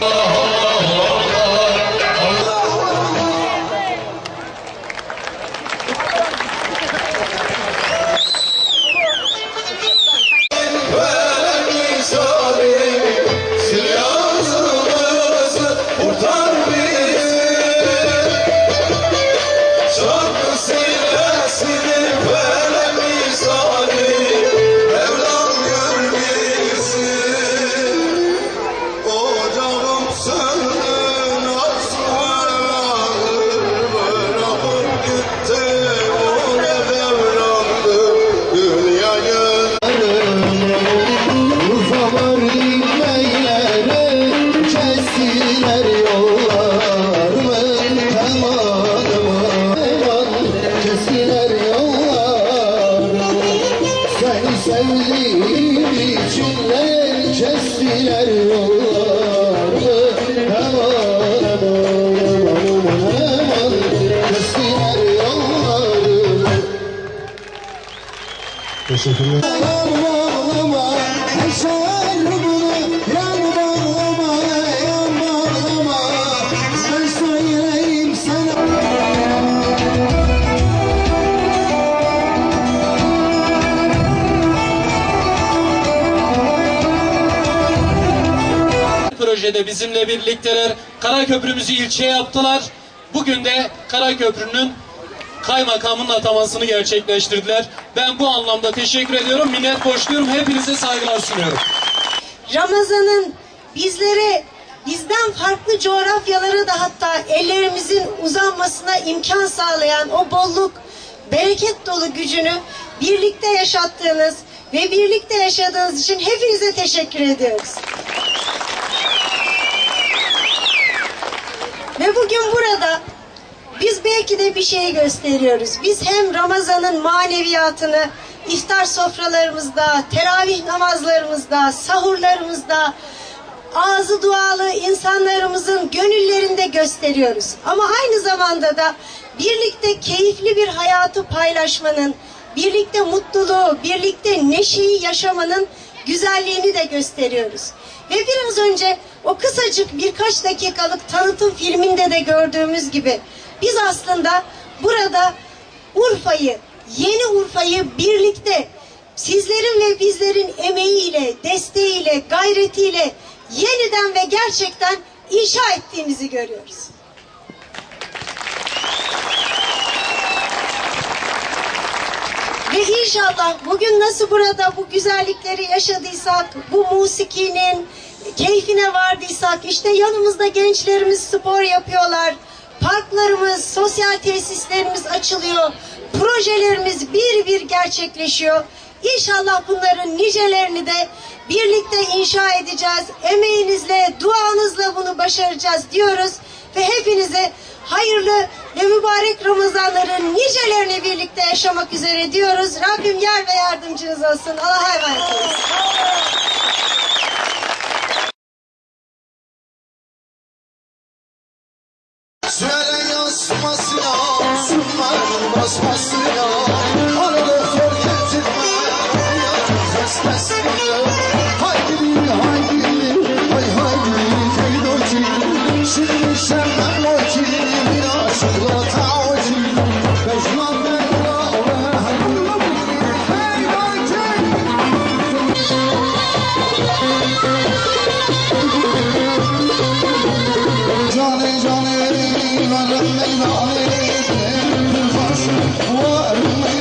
Oh. Sevdiğim için de kestiler Aman aman aman aman kestiler yollarımı Teşekkürler. Bağlama, eşer bunu, projede bizimle birlikteler. Karaköprümüzü ilçeye yaptılar. Bugün de Karaköprü'nün kaymakamının atamasını gerçekleştirdiler. Ben bu anlamda teşekkür ediyorum. Minnet borçluyum. Hepinize saygılar sunuyorum. Ramazan'ın bizlere bizden farklı coğrafyalara da hatta ellerimizin uzanmasına imkan sağlayan o bolluk, bereket dolu gücünü birlikte yaşattığınız ve birlikte yaşadığınız için hepinize teşekkür ediyoruz. Ve bugün burada biz belki de bir şey gösteriyoruz. Biz hem Ramazan'ın maneviyatını iftar sofralarımızda, teravih namazlarımızda, sahurlarımızda, ağzı dualı insanlarımızın gönüllerinde gösteriyoruz. Ama aynı zamanda da birlikte keyifli bir hayatı paylaşmanın, birlikte mutluluğu, birlikte neşeyi yaşamanın güzelliğini de gösteriyoruz. Ve biraz önce o kısacık birkaç dakikalık tanıtım filminde de gördüğümüz gibi biz aslında burada Urfa'yı, yeni Urfa'yı birlikte sizlerin ve bizlerin emeğiyle, desteğiyle, gayretiyle yeniden ve gerçekten inşa ettiğimizi görüyoruz. İnşallah bugün nasıl burada bu güzellikleri yaşadıysak, bu musikinin keyfine vardıysak, işte yanımızda gençlerimiz spor yapıyorlar, parklarımız, sosyal tesislerimiz açılıyor, projelerimiz bir bir gerçekleşiyor. İnşallah bunların nicelerini de birlikte inşa edeceğiz. Emeğinizle, duanızla bunu başaracağız diyoruz ve hepinize hayırlı ve mübarek Ramazanların nicelerini birlikte yaşamak üzere diyoruz. Rabbim yar ve yardımcınız olsun. Allah'a emanet olun. Söyle yazmasına, Cane cane, lanım meydane Faş, var